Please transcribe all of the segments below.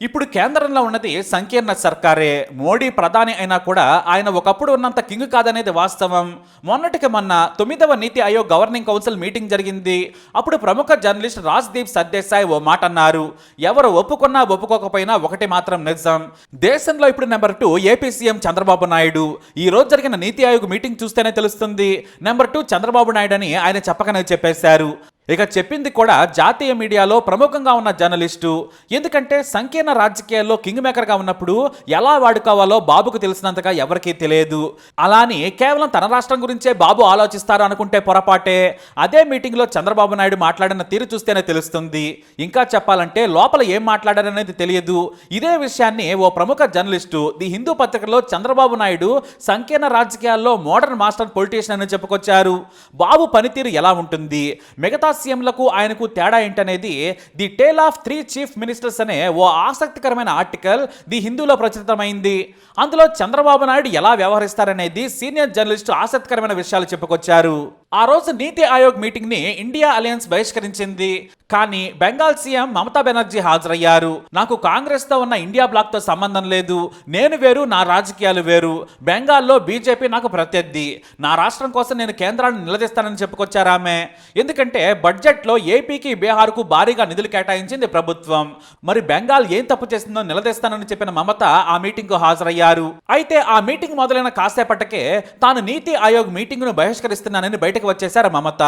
ఇప్పుడు కేంద్రంలో ఉన్నది సంకీర్ణ సర్కారే. మోడీ ప్రధాని అయినా కూడా ఆయన ఒకప్పుడు ఉన్నంత కింగ్ కాదనేది వాస్తవం. మొన్నటికి మొన్న తొమ్మిదవ నీతి ఆయోగ్ గవర్నింగ్ కౌన్సిల్ మీటింగ్ జరిగింది. అప్పుడు ప్రముఖ జర్నలిస్ట్ రాజ్దీప్ సర్దేశాయ్ ఓ మాట అన్నారు ఎవరు ఒప్పుకున్నా ఒప్పుకోకపోయినా ఒకటి మాత్రం నిజం. దేశంలో ఇప్పుడు number two AP CM Chandrababu Naidu. ఈ రోజు జరిగిన నీతి ఆయోగ్ మీటింగ్ చూస్తేనే తెలుస్తుంది. నెంబర్ టూ చంద్రబాబు నాయుడు అని ఆయన చెప్పకనే చెప్పేశారు. ఇక చెప్పింది కూడా జాతీయ మీడియాలో ప్రముఖంగా ఉన్న జర్నలిస్టు. ఎందుకంటే సంకీర్ణ రాజకీయాల్లో కింగ్ మేకర్గా ఉన్నప్పుడు ఎలా వాడుకోవాలో బాబుకు తెలిసినంతగా ఎవరికీ తెలియదు. అలాని కేవలం తన రాష్ట్రం గురించే బాబు ఆలోచిస్తారు అనుకుంటే పొరపాటే. అదే మీటింగ్లో చంద్రబాబు నాయుడు మాట్లాడిన తీరు చూస్తేనే తెలుస్తుంది. ఇంకా చెప్పాలంటే లోపల ఏం మాట్లాడారనేది తెలియదు. ఇదే విషయాన్ని ఓ ప్రముఖ జర్నలిస్టు ది హిందూ పత్రికలో చంద్రబాబు నాయుడు సంకీర్ణ రాజకీయాల్లో మోడర్న్ మాస్టర్ పొలిటీషియన్ అని చెప్పుకొచ్చారు. బాబు పనితీరు ఎలా ఉంటుంది? మిగతా సీఎంలకు ఆయనకు తేడా ఏంటనేది the tale of three chief ministers అనే ఓ ఆసక్తికరమైన ఆర్టికల్ ది హిందూలో ప్రచురితమైంది. అందులో చంద్రబాబు నాయుడు ఎలా వ్యవహరిస్తారనేది సీనియర్ జర్నలిస్టు ఆసక్తికరమైన విషయాలు చెప్పుకొచ్చారు. ఆ రోజు నీతి ఆయోగ్ మీటింగ్ని ఇండియా అలయన్స్ బహిష్కరించింది. కానీ బెంగాల్ సీఎం మమతా బెనర్జీ హాజరయ్యారు. నాకు కాంగ్రెస్తో ఉన్న ఇండియా బ్లాక్తో సంబంధం లేదు. నేను వేరు నా రాజకీయాలు వేరు. బెంగాల్లో బీజేపీ నాకు ప్రత్యర్థి. నా రాష్ట్రం కోసం నేను కేంద్రాన్ని నిలదీస్తానని చెప్పుకొచ్చారామె ఎందుకంటే బడ్జెట్లో ఏపీకి బీహార్కు భారీగా నిధులు కేటాయించింది ప్రభుత్వం. మరి బెంగాల్ ఏం తప్పు చేసిందో నిలదీస్తానని చెప్పిన మమత ఆ మీటింగ్కు హాజరయ్యారు. అయితే ఆ మీటింగ్ మొదలైన కాసేపటికే తాను నీతి ఆయోగ్ మీటింగ్ను బహిష్కరిస్తున్నానని బయటకు వచ్చేశారు మమత.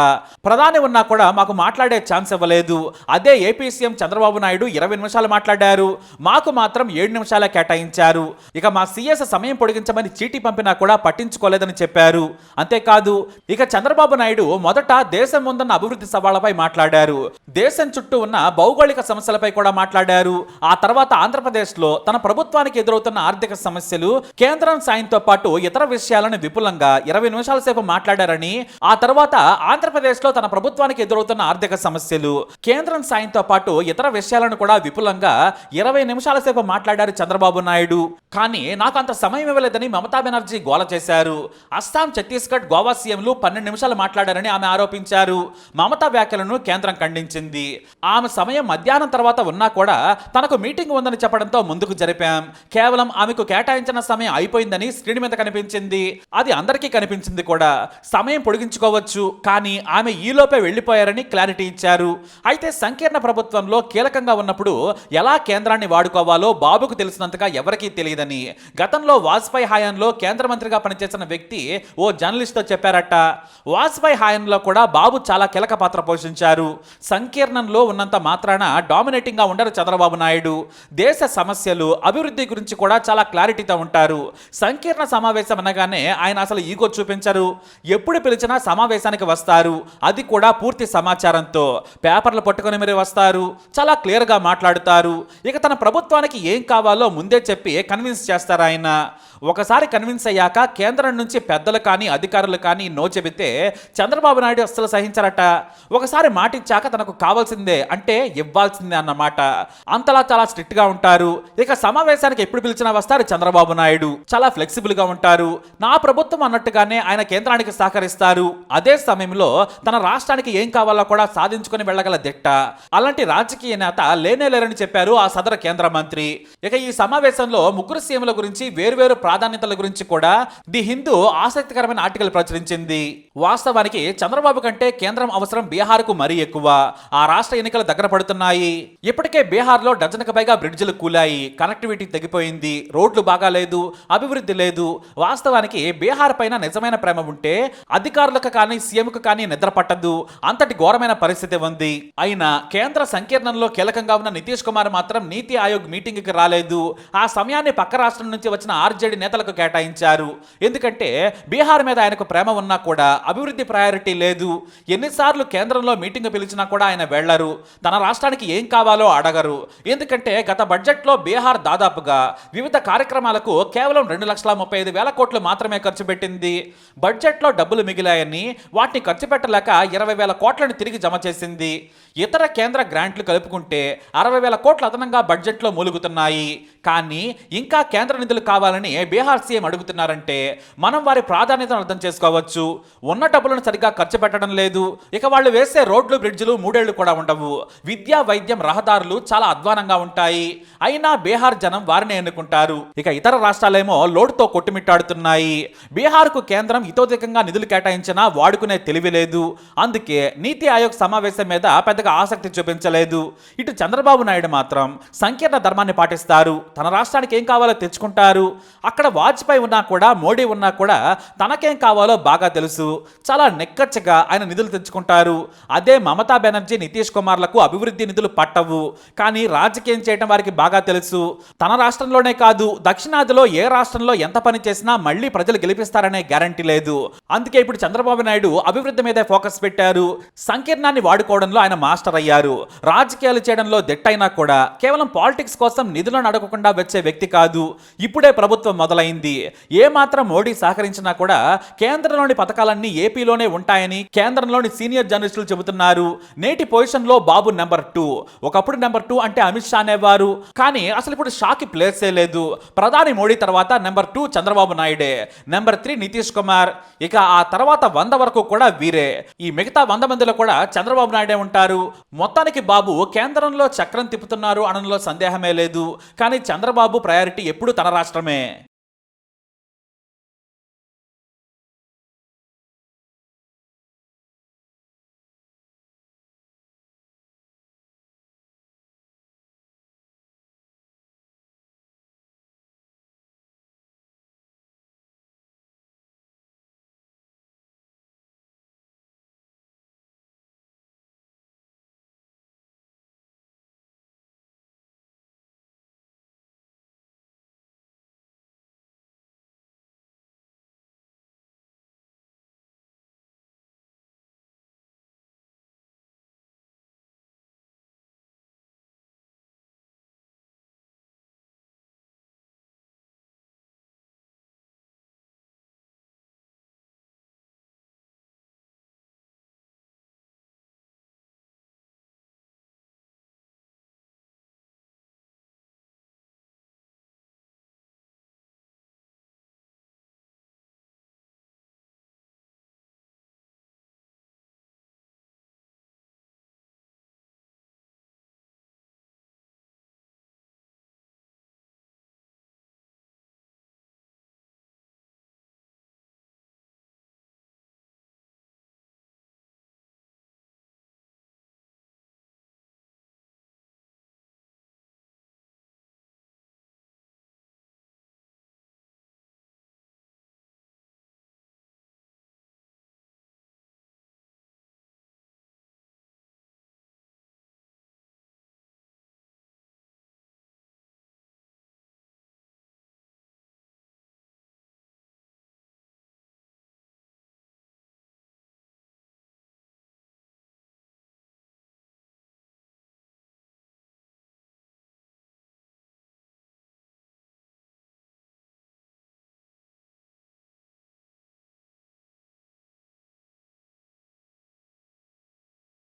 ప్రధాని ఉన్నా కూడా మాకు మాట్లాడే ఛాన్స్ ఇవ్వలేదు. అదే ఏపీ సీఎం చంద్రబాబు నాయుడు ఇరవై నిమిషాలు మాట్లాడారు. మాకు మాత్రం ఏడు నిమిషాలే కేటాయించారు. ఇక మా సీఎస్ సమయం పొడిగించమని చీటీ పంపినా కూడా పట్టించుకోలేదని చెప్పారు. అంతేకాదు ఇక చంద్రబాబు నాయుడు మొదట దేశం ముందున్న అభివృద్ధి సవాళ్ళపై మాట్లాడారు. దేశం చుట్టూ ఉన్న భౌగోళిక సమస్యలపై కూడా మాట్లాడారు. ఆ తర్వాత ఆంధ్రప్రదేశ్లో తన ప్రభుత్వానికి ఎదురవుతున్న ఆర్థిక సమస్యలు కేంద్రం సాయంతో పాటు ఇతర విషయాలను విపులంగా ఇరవై నిమిషాల సేపు మాట్లాడారని ఆ తర్వాత ఆంధ్రప్రదేశ్లో తన ప్రభుత్వానికి ఎదురవుతున్న ఆర్థిక సమస్యలు కేంద్రం సాయంతో పాటు ఇతర విషయాలను కూడా విపులంగా ఇరవై నిమిషాల సేపు మాట్లాడారు చంద్రబాబు నాయుడు. కానీ నాకు అంత సమయం ఇవ్వలేదని మమతా బెనర్జీ గోల చేశారు. అస్సాం ఛత్తీస్గఢ్ గోవా సీఎంలు పన్నెండు నిమిషాలు మాట్లాడారని ఆమె ఆరోపించారు. మమతా వ్యాఖ్యలను కేంద్రం ఖండించింది. ఆమె సమయం మధ్యాహ్నం తర్వాత ఉన్నా కూడా తనకు మీటింగ్ ఉందని చెప్పడంతో ముందుకు జరిపాం. కేవలం ఆమెకు కేటాయించిన సమయం అయిపోయిందని స్క్రీన్ మీద కనిపించింది. అది అందరికీ కనిపించింది కూడా. సమయం పొడిగించుకోవచ్చు కానీ ఆమె ఈలోపే వెళ్ళిపోయారని క్లారిటీ ఇచ్చారు. అయితే సంకీర్ణ ప్రభుత్వంలో కీలకంగా ఉన్నప్పుడు ఎలా కేంద్రాన్ని వాడుకోవాలో బాబుకు తెలిసినంతగా ఎవరికీ తెలియదని. గతంలో వాజ్పేయి హయాంలో కేంద్ర మంత్రిగా పనిచేసిన వ్యక్తి ఓ జర్నలిస్ట్తో చెప్పారట. వాజ్పేయి హయాంలో కూడా బాబు చాలా కీలక పాత్ర పోషించారు. సంకీర్ణంలో ఉన్నంత మాత్రాన డామినేటింగ్గా ఉండరు చంద్రబాబు నాయుడు. దేశ సమస్యలు అభివృద్ధి గురించి కూడా చాలా క్లారిటీతో ఉంటారు. సంకీర్ణ సమావేశం అనగానే ఆయన అసలు ఈగో చూపించరు. ఎప్పుడు పిలిచినా సమావేశానికి వస్తారు. అది కూడా పూర్తి సమాచారంతో. పేపర్లు పట్టుకొని మరి వస్తారు. చాలా క్లియర్గా మాట్లాడుతారు. ఇక తన ప్రభుత్వానికి ఏం కావాలో ముందే చెప్పి కన్విన్స్ చేస్తారు ఆయన. ఒకసారి కన్విన్స్ అయ్యాక కేంద్రం నుంచి పెద్దలు కానీ అధికారులు కానీ నో చెబితే చంద్రబాబు నాయుడు అస్సలు సహించారట. ఒకసారి మాట ఇచ్చాక తనకు కావాల్సిందే అంటే ఇవ్వాల్సిందే అన్నమాట. అంతలా చాలా స్ట్రిక్ట్గా ఉంటారు. ఇక సమావేశానికి ఎప్పుడు పిలిచినా వస్తారు చంద్రబాబు నాయుడు. చాలా ఫ్లెక్సిబుల్గా ఉంటారు. నా ప్రభుత్వం అన్నట్టుగానే ఆయన కేంద్రానికి సహకరిస్తారు. అదే సమయంలో తన రాష్ట్రానికి ఏం కావాలో కూడా సాధించుకొని వెళ్ళగల దిట్ట. అలాంటి రాజకీయ నేత లేనే లేరని చెప్పారు ఆ సదర కేంద్ర మంత్రి. ఇక ఈ సమావేశంలో ముగ్గురు సీఎంల గురించి వేరువేరు ప్రాధాన్యతల గురించి కూడా ది హిందూ ఆసక్తికరమైన ఆర్టికల్ ప్రచురించింది. వాస్తవానికి చంద్రబాబు కంటే కేంద్రం అవసరం బీహార్కు మరీ ఎక్కువ. ఆ రాష్ట్ర ఎన్నికలు దగ్గర పడుతున్నాయి. ఇప్పటికే బీహార్లో డజన్కు పైగా బ్రిడ్జిలు కూలాయి. కనెక్టివిటీ తగ్గిపోయింది రోడ్లు బాగాలేదు అభివృద్ధి లేదు. వాస్తవానికి బీహార్ పైన నిజమైన ప్రేమ ఉంటే అధికారులకు కానీ సీఎంకు కానీ నిద్ర పట్టదు. అంతటి ఘోరమైన పరిస్థితి ఉంది. అయినా కేంద్ర సంకీర్ణంలో కీలకంగా ఉన్న నితీష్ కుమార్ మాత్రం నీతి ఆయోగ్ మీటింగ్కి రాలేదు. ఆ సమయాన్ని పక్క రాష్ట్రం నుంచి వచ్చిన ఆర్జేడీ నేతలకు కేటాయించారు. ఎందుకంటే బీహార్ మీద ఆయనకు ప్రేమ ఉన్నా కూడా అభివృద్ధి ప్రయారిటీ లేదు. ఎన్నిసార్లు కేంద్రంలో మీటింగ్ పిలిచినా కూడా ఆయన వెళ్ళరు తన రాష్ట్రానికి ఏం కావాలో అడగరు. ఎందుకంటే గత బడ్జెట్లో బీహార్ దాదాపుగా వివిధ కార్యక్రమాలకు కేవలం రెండు లక్షల ముప్పై ఐదు వేల కోట్లు మాత్రమే ఖర్చు పెట్టింది. బడ్జెట్లో డబ్బులు మిగిలాయని వాటిని ఖర్చు పెట్టలేక ఇరవై వేల కోట్లను తిరిగి జమ చేసింది. ఇతర కేంద్ర గ్రాంట్లు కలుపుకుంటే అరవై వేల కోట్లు అదనంగా బడ్జెట్లో మూలుగుతున్నాయి. కానీ ఇంకా కేంద్ర నిధులు కావాలని బీహార్ సీఎం అడుగుతున్నారంటే మనం వారి ప్రాధాన్యతను అర్థం చేసుకోవచ్చు. ఉన్న డబ్బులను సరిగ్గా ఖర్చు పెట్టడం లేదు. ఇక వాళ్ళు వేసే రోడ్లు బ్రిడ్జ్లు మూడేళ్ళు కూడా ఉండవు. విద్య వైద్యం రహదారులు చాలా అధ్వానంగా ఉంటాయి. అయినా బీహార్ జనం వారిని ఎన్నుకుంటారు. ఇక ఇతర రాష్ట్రాలేమో లోటుతో కొట్టుమిట్టాడుతున్నాయి. బీహార్కు కేంద్రం ఇతోధికంగా నిధులు కేటాయించినా వాడుకునే తెలివి లేదు. అందుకే నీతి ఆయోగ్ సమావేశం మీద పెద్దగా ఆసక్తి చూపించలేదు. ఇటు చంద్రబాబు నాయుడు మాత్రం సంకీర్ణ ధర్మాన్ని పాటిస్తారు. తన రాష్ట్రానికి ఏం కావాలో తెచ్చుకుంటారు. అక్కడ వాజ్పేయి ఉన్నా కూడా మోడీ ఉన్నా కూడా తనకేం కావాలో బాగా తెలుసు. చాలా నిక్కచ్చగా ఆయన నిధులు తెచ్చుకుంటారు. అదే మమతా బెనర్జీ నితీష్ కుమార్లకు అభివృద్ధి నిధులు పట్టవు. కానీ రాజకీయం చేయడం వారికి బాగా తెలుసు. తన రాష్ట్రంలోనే కాదు దక్షిణాదిలో ఏ రాష్ట్రంలో ఎంత పని చేసినా మళ్ళీ ప్రజలు గెలిపిస్తారనే గ్యారంటీ లేదు. అందుకే ఇప్పుడు చంద్రబాబు నాయుడు అభివృద్ధి మీదే ఫోకస్ పెట్టారు. సంకీర్ణాన్ని వాడుకోవడంలో ఆయన మాస్టర్ అయ్యారు. రాజకీయాలు చేయడంలో దిట్టైనా కూడా కేవలం పాలిటిక్స్ కోసం నిధులను అడగకుండా వచ్చే వ్యక్తి కాదు. ఇప్పుడే ప్రభుత్వం మొదలైంది. ఏ మాత్రం మోడీ సహకరించినా కూడా కేంద్రంలోని పథకాలన్నీ ఏపీలోనే ఉంటాయని కేంద్రంలోని సీనియర్ జర్నలిస్టులు చెబుతున్నారు. నేటి పొజిషన్లో బాబు నెంబర్ టూ. ఒకప్పుడు నెంబర్ టూ అంటే అమిత్ షా అనేవారు. కానీ అసలు ఇప్పుడు షాకి ప్లేసే లేదు. ప్రధాని మోడీ తర్వాత నెంబర్ టూ చంద్రబాబు నాయుడే. Number three Nitish Kumar. ఇక ఆ తర్వాత వంద వరకు కూడా వీరే. ఈ మిగతా వంద మందిలో కూడా చంద్రబాబు నాయుడే ఉంటారు. మొత్తానికి బాబు కేంద్రంలో చక్రం తిప్పుతున్నారు అనడంలో సందేహమే లేదు. కానీ చంద్రబాబు ప్రయారిటీ ఎప్పుడు తన రాష్ట్రమే.